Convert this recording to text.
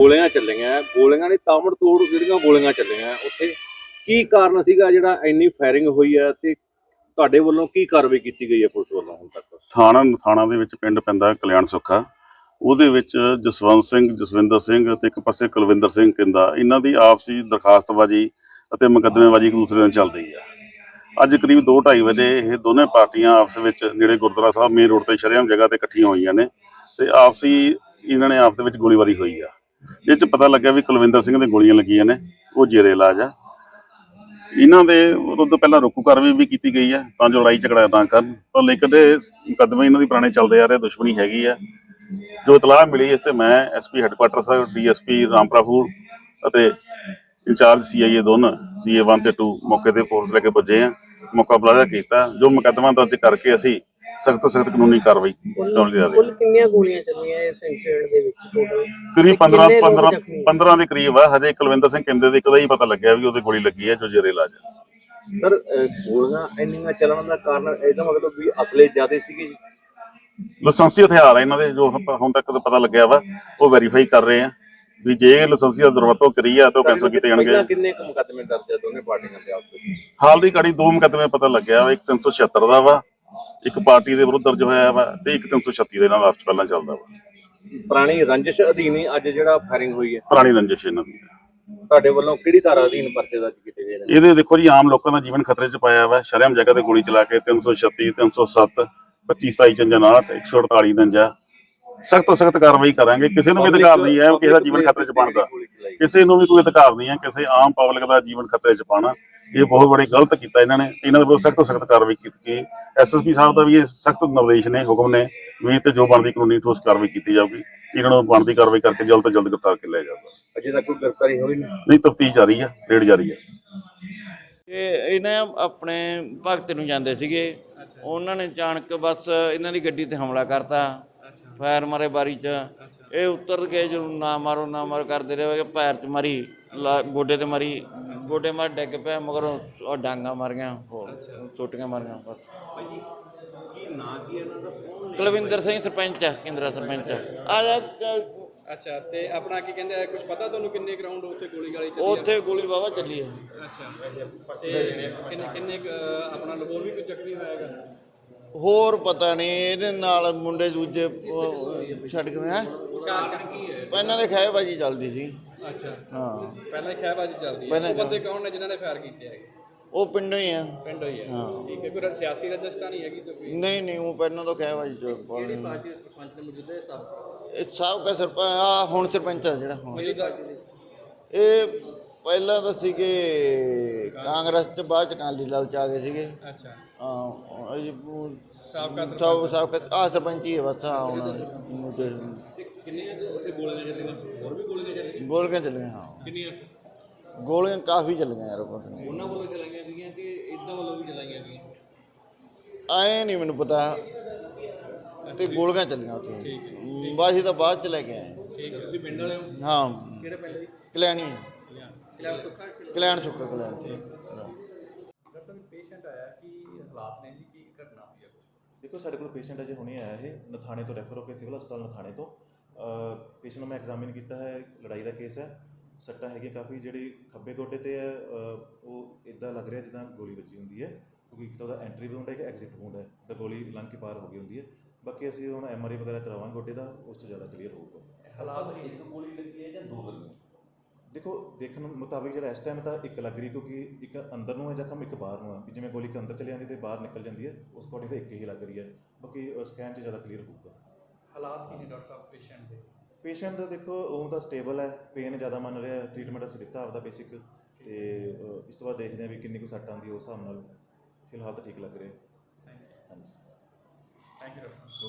ਗੋਲੀਆਂ ਚੱਲੀਆਂ, ਗੋਲੀਆਂ ਨੇ ਤਾਮੜ ਤੋੜ ਜਿਹੜੀਆਂ ਗੋਲੀਆਂ ਚੱਲੀਆਂ, ਉੱਥੇ ਕੀ ਕਾਰਨ ਸੀਗਾ ਜਿਹੜਾ ਇੰਨੀ ਫਾਇਰਿੰਗ ਹੋਈ ਹੈ ਤੇ ਤੁਹਾਡੇ ਵੱਲੋਂ ਕੀ ਕਾਰਵਾਈ ਕੀਤੀ ਗਈ ਹੈ ਪੁਲਿਸ ਵੱਲੋਂ ਹੁਣ ਤੱਕ? ਥਾਣਾ ਥਾਣਾ ਦੇ ਵਿੱਚ ਪਿੰਡ ਪੈਂਦਾ ਕਲਿਆਣ ਸੁੱਖਾ। ਉਹਦੇ ਵਿੱਚ ਜਸਵੰਤ ਸਿੰਘ, ਜਸਵਿੰਦਰ ਸਿੰਘ ਤੇ ਇੱਕ ਪਾਸੇ ਕੁਲਵਿੰਦਰ ਸਿੰਘ ਕਿੰਦਾ ਇਹਨਾਂ ਦੀ ਆਪਸੀ ਦਰਖਾਸਤਬਾਜ਼ੀ ਅਤੇ ਮੁਕੱਦਮੇਬਾਜ਼ੀ ਇੱਕ ਦੂਸਰੇ ਨਾਲ ਚੱਲਦੀ ਆ। ਅੱਜ ਕਰੀਬ 2:30 ਵਜੇ ਇਹ ਦੋਨੇ ਪਾਰਟੀਆਂ ਆਪਸ ਵਿੱਚ ਨੇੜੇ ਗੁਰਦੁਆਰਾ ਸਾਹਿਬ ਮੇਨ ਰੋਡ ਤੇ ਸ਼ਰੇਆਮ ਜਗ੍ਹਾ ਤੇ ਇਕੱਠੀਆਂ ਹੋਈਆਂ ਨੇ ਤੇ ਆਪਸੀ ਇਹਨਾਂ ਨੇ ਆਪਸ ਦੇ ਵਿੱਚ ਗੋਲੀਬਾਰੀ ਹੋਈ ਆ। ਇਹ ਚ ਪਤਾ ਲੱਗਿਆ ਵੀ ਕੁਲਵਿੰਦਰ ਸਿੰਘ ਦੇ ਗੋਲੀਆਂ ਲੱਗੀਆਂ ਨੇ, ਉਹ ਜੇਰੇ ਇਲਾਜ ਆ। ਇਹਨਾਂ ਦੇ ਉਦੋਂ ਤੋਂ ਪਹਿਲਾਂ ਰੋਕੂ ਕਾਰਵਾਈ ਵੀ ਕੀਤੀ ਗਈ ਹੈ ਤਾਂ ਜੋ ਲੜਾਈ ਝਗੜਾ ਨਾ ਕਰਨ। ਪਰ ਲੇਕਿਨ ਇਹ ਮੁਕੱਦਮੇ ਇਹਨਾਂ ਦੀ ਪੁਰਾਣੇ ਚੱਲਦੇ ਆ ਰਹੇ, ਦੁਸ਼ਮਣੀ ਹੈਗੀ ਆ। ਜੋ ਇਤਲਾਹ ਮਿਲੀ ਇਸ ਤੇ ਮੈਂ ਐਸਪੀ ਹੈੱਡਕੁਆਟਰ ਸਾਹਿਬ ਡੀਐਸਪੀ ਰਾਮਪੁਰਾ ਫੂਲ ਅਤੇ ਇੰਚਾਰਜ ਸੀਆਈਏ ਦੋਨੋਂ ਸੀਏ 1 ਤੇ 2 ਮੌਕੇ ਤੇ ਫੋਰਸ ਲੈ ਕੇ ਪੁੱਜੇ ਆ। ਮੌਕਾ ਬੁਲਾਇਆ ਕੀਤਾ। ਜੋ ਮੁਕੱਦਮਾ ਦਰਜ ਕਰਕੇ ਅਸੀਂ ਸਖਤ ਸਖਤ ਕਾਨੂੰਨੀ ਕਾਰਵਾਈ ਕਰਨ ਜਾ ਰਹੇ ਹਾਂ। ਕੁੱਲ ਕਿੰਨੀਆਂ ਗੋਲੀਆਂ ਚੱਲੀਆਂ ਇਸ ਇਨਸੀਡੈਂਟ ਦੇ ਵਿੱਚ ਟੋਟਲ ਕਰੀਬ 15 ਕਿੰਨੇ ਲੋਕ 15 ਜ਼ਖਮੀ? 15 ਦੇ ਕਰੀਬ ਆ। ਹਜੇ ਕੁਲਵਿੰਦਰ ਸਿੰਘ ਕਹਿੰਦੇ ਦੇ ਇੱਕ ਦਾ ਹੀ ਪਤਾ ਲੱਗਿਆ ਵੀ ਉਹਦੇ ਗੋਲੀ ਲੱਗੀ ਹੈ ਜੋ ਜੇਰੇ ਇਲਾਜ ਆ ਸਰ ਗੋਲੀਆਂ ਇੰਨੀਆਂ ਚੱਲਣ ਦਾ ਕਾਰਨ ਇਹਦਾ ਮਤਲਬ ਵੀ ਅਸਲੇ ਜ਼ਿਆਦੇ ਸੀਗੇ ਜੀ? ਲਾਇਸੈਂਸੀ ਹਥਿਆਰ ਆ ਇਹਨਾਂ ਦੇ ਜੋ ਆਪਾਂ ਹੁਣ ਤੱਕ ਤਾਂ ਪਤਾ ਲੱਗਿਆ ਵਾ ਉਹ ਵੈਰੀਫਾਈ ਕਰ ਰਹੇ ਆ ਵੀ ਜੇ ਲਾਇਸੈਂਸੀ ਦਾ ਦੁਰਵਰਤੋਂ ਕਰੀ ਆ ਤਾਂ ਉਹ ਕੈਂਸਲ ਕੀਤੇ ਜਾਣਗੇ। ਪਹਿਲਾਂ ਕਿੰਨੇ ਕੁ ਮੁਕੱਦਮੇ ਦਰਜ ਹੈ ਦੋਨੇ ਪਾਰਟੀਆਂ ਦੇ ਆਪਸ ਵਿੱਚ? ਹਾਲ ਦੀ ਘੜੀ ਦੋ ਮੁਕੱਦਮੇ ਪਤਾ ਲੱਗਿਆ ਵਾ ਇੱਕ 376 ਦਾ ਵਾ ਇੱਕ ਪਾਰਟੀ ਦੇ ਵਿਰੁੱਧ ਦਰਜ ਹੋਇਆ ਵਾ ਤੇ ਇੱਕ 336 ਦੇ ਨਾਲ ਆਪਸ 'ਚ ਪਹਿਲਾਂ ਚੱਲਦਾ ਵਾ। ਪੁਰਾਣੀ ਰੰਜਿਸ਼ ਅਧੀਨ ਹੀ ਅੱਜ ਜਿਹੜਾ ਫਾਇਰਿੰਗ ਹੋਈ ਹੈ। ਪੁਰਾਣੀ ਰੰਜਿਸ਼ ਇਹਨਾਂ ਦੀ। ਤੁਹਾਡੇ ਵੱਲੋਂ ਕਿਹੜੀ ਧਾਰਾ ਅਧੀਨ ਪਰਚੇ ਦਰਜ ਕੀਤੇ ਗਏ ਨੇ? ਇਹਦੇ ਦੇਖੋ ਜੀ ਆਮ ਲੋਕਾਂ ਦਾ ਜੀਵਨ ਖਤਰੇ 'ਚ ਪਾਇਆ ਵਾ। ਸ਼ਰਮ ਜਗ੍ਹਾ ਤੇ ਗੋਲੀ ਚਲਾ ਕੇ 336 307 25 27 59 148 ਦੰਜਾ। ਸਖਤ ਸਖਤ ਕਾਰਵਾਈ ਕਰਾਂਗੇ। ਕਿਸੇ ਨੂੰ ਵੀ ਅਧਿਕਾਰ ਨਹੀਂ ਹੈ ਕਿਸੇ ਦਾ ਜੀਵਨ ਖਤਰੇ 'ਚ ਪਾਉਣ ਦਾ ਕਿਸੇ ਨੂੰ ਵੀ ਕੋਈ ਅਧਿਕਾਰ ਨਹੀਂ ਹੈ ਕਿਸੇ ਆਮ ਪਬਲਿਕ ਦਾ ਜੀਵਨ ਖਤਰੇ 'ਚ ਪਾਉਣਾ। ਇਹ ਬਹੁਤ ਬੜੀ ਗਲਤ ਕੀਤਾ ਇਹਨਾਂ ਨੇ ਇਹਨਾਂ ਦੇ ਵਿਰੁੱਧ ਸਖਤ ਤੋਂ ਸਖਤ ਕਾਰਵਾਈ ਕੀਤੀ ਐਸਐਸਪੀ ਸਾਹਿਬ ਦਾ ਵੀ ਇਹ ਸਖਤ ਨਿਰਦੇਸ਼ ਨੇ ਹੁਕਮ ਨੇ ਵੀ ਤੇ ਜੋ ਬਣਦੀ ਕਾਨੂੰਨੀ ਠੋਸ ਕਾਰਵਾਈ ਕੀਤੀ ਜਾਊਗੀ ਇਹਨਾਂ ਨੂੰ ਬਣਦੀ ਕਾਰਵਾਈ ਕਰਕੇ ਜਲਦ ਤੋਂ ਜਲਦ ਗ੍ਰਿਫਤਾਰ ਕਰ ਲਿਆ ਜਾਊਗਾ। ਅਜੇ ਤੱਕ ਕੋਈ ਗ੍ਰਿਫਤਾਰੀ ਹੋਈ ਨਹੀਂ। ਨਹੀਂ ਤਫਤੀਸ਼ ਜਾਰੀ ਹੈ ਰੇਡ ਜਾਰੀ ਹੈ। ਇਹ ਇਹਨਾਂ ਆਪਣੇ ਭਗਤ ਨੂੰ ਜਾਂਦੇ ਸੀਗੇ। ਉਹਨਾਂ ਨੇ ਅਚਾਨਕ ਬਸ ਇਹਨਾਂ ਦੀ ਗੱਡੀ ਤੇ ਹਮਲਾ ਕਰਤਾ ਫਾਇਰ ਮਾਰੇ ਬਾਰੀ ਚ। ਇਹ ਉਤਰ ਕੇ ਜਦੋਂ ਨਾ ਮਾਰੋ ਨਾ ਮਾਰੋ ਕਰਦੇ ਰਹੇ ਪੈਰ ਚ ਮਾਰੀ ਲਾ- ਗੋਡੇ ਤੇ ਮਾਰੀ ਗੋਡੇ ਮਾਰ ਡਿੱਗ ਪਿਆ ਮਗਰ ਉਹ ਡਾਂਗਾ ਮਾਰ ਗਿਆ ਹੋਰ ਛੋਟੀਆਂ ਮਾਰ ਗਿਆ ਬਸ। ਕੁਲਵਿੰਦਰ ਸਿੰਘ ਸਰਪੰਚ ਆ ਕੇਂਦਰਾ ਸਰਪੰਚ ਆ। ਆ ਜਾ ਅ, ਅੱਛਾ ਤੇ ਆਪਣਾ ਕੀ ਕਹਿੰਦੇ ਆ ਕੁਝ ਪਤਾ ਤੁਹਾਨੂੰ ਕਿੰਨੇ ਗਰਾਊਂਡ ਉੱਥੇ ਗੋਲੀ ਗਾਲੀ ਚੱਲੀ ਉੱਥੇ ਗੋਲੀ ਵਾਵਾ ਚੱਲੀ ਆ। ਅੱਛਾ ਤੇ ਕਿੰਨੇ ਕਿੰਨੇ ਕੁ, ਅਹ, ਆਪਣਾ ਹੋਰ ਵੀ ਕੋਈ ਜ਼ਖਮੀ ਹੋਇਆ ਹੈਗਾ? ਹੋਰ ਪਤਾ ਨਹੀਂ ਇਹਦੇ ਨਾਲ ਮੁੰਡੇ ਦੂਜੇ ਉਹ, ਛੱਡ ਕੇ ਹੈ ਕਾਰਨ ਕੀ ਹੈ? ਪਹਿਲਾਂ ਦੇ ਖਹਿਬਾਜੀ ਚੱਲਦੀ ਸੀ। ਅੱਛਾ। ਹਾਂ। ਪਹਿਲਾਂ ਹੀ ਖਹਿਬਾਜੀ ਚੱਲਦੀ ਹੈ। ਪਹਿਲਾਂ ਉਹ ਬੰਦੇ ਕੌਣ ਨੇ ਜਿਨ੍ਹਾਂ ਨੇ ਫਾਇਰ ਕੀਤੇ ਹੈਗੇ? ਉਹ ਪਿੰਡੋਂ ਹੀ ਆ। ਪਿੰਡ ਹੋਈ ਹੈ ਹਾਂ। ਠੀਕ ਹੈ। ਕੋਈ ਸਿਆਸੀ ਰਜਿਸਟਰ ਨਹੀਂ ਹੈਗੀ ਤਾਂ ਕੋਈ? ਨਹੀਂ ਨਹੀਂ ਉਹ ਪਹਿਲਾਂ ਤੋਂ ਖਹਿਬਾਜੀ ਚ ਕਿਹੜੀ ਪਾਰਟੀ ਦੇ ਸਰਪੰਚ ਨੇ ਮੌਜੂਦਾ ਹੈ ਸਾਹਿਬ ਇਹ ਸਾਹਿਬ ਕਾ ਸਰਪੰਚ ਆ ਹੁਣ ਸਰਪੰਚ ਆ ਜਿਹੜਾ ਹੁਣ। ਮੌਜੂਦਾ। ਇਹ ਪਹਿਲਾਂ ਤਾਂ ਸੀਗੇ ਕਾਂਗਰਸ ਚ ਬਾਅਦ ਚ ਕਾਲੀ ਦਲ ਚ ਆ ਗਏ ਸੀਗੇ। ਅੱਛਾ। ਹਾਂ ਇਹ ਸਾਬਕਾ ਸਭ ਆ ਸਰਪੰਚ ਹੀ ਹੈ ਬਸ ਆ ਹੁਣ ਤੇ ਕਿੰਨੀਆਂ ਕੁ ਉੱਥੇ ਗੋਲੀਆਂ ਚੱਲੀਆਂ? ਹੋਰ ਵੀ ਗੋਲੀਆਂ ਚੱਲੀਆਂ? ਗੋਲ ਕੇ ਚੱਲੇ ਹਾਂ। ਕਿੰਨੀਆਂ? ਗੋਲੀਆਂ ਕਾਫੀ ਚੱਲੀਆਂ ਯਾਰ ਉਹ ਉਹਨਾਂ ਵੱਲੋਂ ਚਲਾਈਆਂ ਗਈਆਂ ਕਿ ਇਦਾਂ ਵੱਲੋਂ ਵੀ ਚਲਾਈਆਂ ਗਈਆਂ? ਆਏ ਨਹੀਂ ਮੈਨੂੰ ਪਤਾ। ਤੇ ਗੋਲੀਆਂ ਚੱਲੀਆਂ ਉੱਥੇ। ਬਾਜੀ ਤਾਂ ਬਾਅਦ ਚ ਲੈ ਕੇ ਆਏ। ਠੀਕ ਹੈ ਤੁਸੀਂ ਪਿੰਡ ਵਾਲੇ ਹੋ? ਹਾਂ। ਕਿਹੜੇ ਪਿੰਡ ਦੀ ਕਲਿਆਣੀ ਕਿਲਾ ਸੁੱਖਾ ਕਲਿਆਣ ਸੁੱਕਾ ਕਲਿਆਣ ਡਾਕਟਰ ਪੇਸ਼ੈਂਟ ਆਇਆ ਕੀ ਹਾਲਾਤ ਨੇ ਜੀ ਕੀ ਘਟਨਾ ਹੋਈ ਹੈ ਦੇਖੋ ਸਾਡੇ ਕੋਲ ਪੇਸ਼ੈਂਟ ਅਜੇ ਹੁਣੇ ਆਇਆ ਹੈ ਨਥਾਣੇ ਤੋਂ ਰੈਫਰ ਹੋ ਕੇ ਸਿਵਲ ਹਸਪਤਾਲ ਨਥਾਣੇ ਤੋਂ। ਪੇਸ਼ੈਂਟ ਨੂੰ ਮੈਂ ਐਗਜ਼ਾਮਿਨ ਕੀਤਾ ਹੈ ਲੜਾਈ ਦਾ ਕੇਸ ਹੈ। ਸੱਟਾਂ ਹੈਗੀਆਂ ਕਾਫੀ ਜਿਹੜੀ ਖੱਬੇ ਗੋਡੇ ਤੇ ਹੈ ਉਹ ਇਦਾਂ ਲੱਗ ਰਿਹਾ ਜਿੱਦਾਂ ਗੋਲੀ ਵੱਜੀ ਹੁੰਦੀ ਹੈ। ਕਿਉਂਕਿ ਇੱਕ ਤਾਂ ਉਹਦਾ ਐਂਟਰੀ ਵੂੰਡ ਹੈ ਕਿ ਐਗਜ਼ਿਟ ਵੂੰਡ ਹੈ। ਤਾਂ ਗੋਲੀ ਲੰਘ ਕੇ ਪਾਰ ਹੋ ਗਈ ਹੁੰਦੀ ਹੈ। ਬਾਕੀ ਅਸੀਂ ਹੁਣ ਐਮਆਰਆਈ ਵਗੈਰਾ ਕਰਾਵਾਂਗੇ ਗੋਡੇ ਦਾ ਉਸ ਤੋਂ ਜ਼ਿਆਦਾ ਕਲੀਅਰ ਹੋਊਗਾ। ਹਾਲਾਤ ਇੱਕ ਗੋਲੀ ਲੱਗੀ ਹੈ ਜਾਂ ਦੋ ਲੱਗੀਆਂ? ਦੇਖੋ ਦੇਖਣ ਮੁਤਾਬਿਕ ਜਿਹੜਾ ਇਸ ਟਾਈਮ ਤਾਂ ਇੱਕ ਲੱਗ ਰਹੀ ਕਿਉਂਕਿ ਇੱਕ ਅੰਦਰ ਨੂੰ ਹੈ ਜ਼ਖਮ ਇੱਕ ਬਾਹਰ ਨੂੰ ਹੈ। ਵੀ ਜਿਵੇਂ ਗੋਲੀ ਇੱਕ ਅੰਦਰ ਚਲੀ ਜਾਂਦੀ ਤੇ ਬਾਹਰ ਨਿਕਲ ਜਾਂਦੀ ਹੈ ਉਸ ਅਕੋਰਡਿੰਗ ਤਾਂ ਇੱਕ ਹੀ ਲੱਗ ਰਹੀ ਹੈ। ਬਾਕੀ ਸਕੈਨ 'ਚ ਜ਼ਿਆਦਾ ਕਲੀਅਰ ਹੋਊਗਾ। ਹਾਲਾਤ ਕੀ ਨੇ ਡਾਕਟਰ ਸਾਹਿਬ ਪੇਸ਼ੈਂਟ ਦੇ? ਪੇਸ਼ੈਂਟ ਦਾ ਦੇਖੋ ਉਹ ਤਾਂ ਸਟੇਬਲ ਹੈ ਪੇਨ ਜ਼ਿਆਦਾ ਮੰਨ ਰਿਹਾ ਟ੍ਰੀਟਮੈਂਟ ਅਸੀਂ ਦਿੱਤਾ ਆਪਦਾ ਬੇਸਿਕ ਤੇ ਇਸ ਤੋਂ ਬਾਅਦ ਦੇਖਦੇ ਹਾਂ ਵੀ ਕਿੰਨੀ ਕੁ ਸੱਟ ਆਉਂਦੀ ਹੈ ਉਸ ਹਿਸਾਬ ਨਾਲ ਫਿਲਹਾਲ ਤਾਂ ਠੀਕ ਲੱਗ ਰਿਹਾ। ਥੈਂਕ ਯੂ ਹਾਂਜੀ। Thank you doctor Sahib.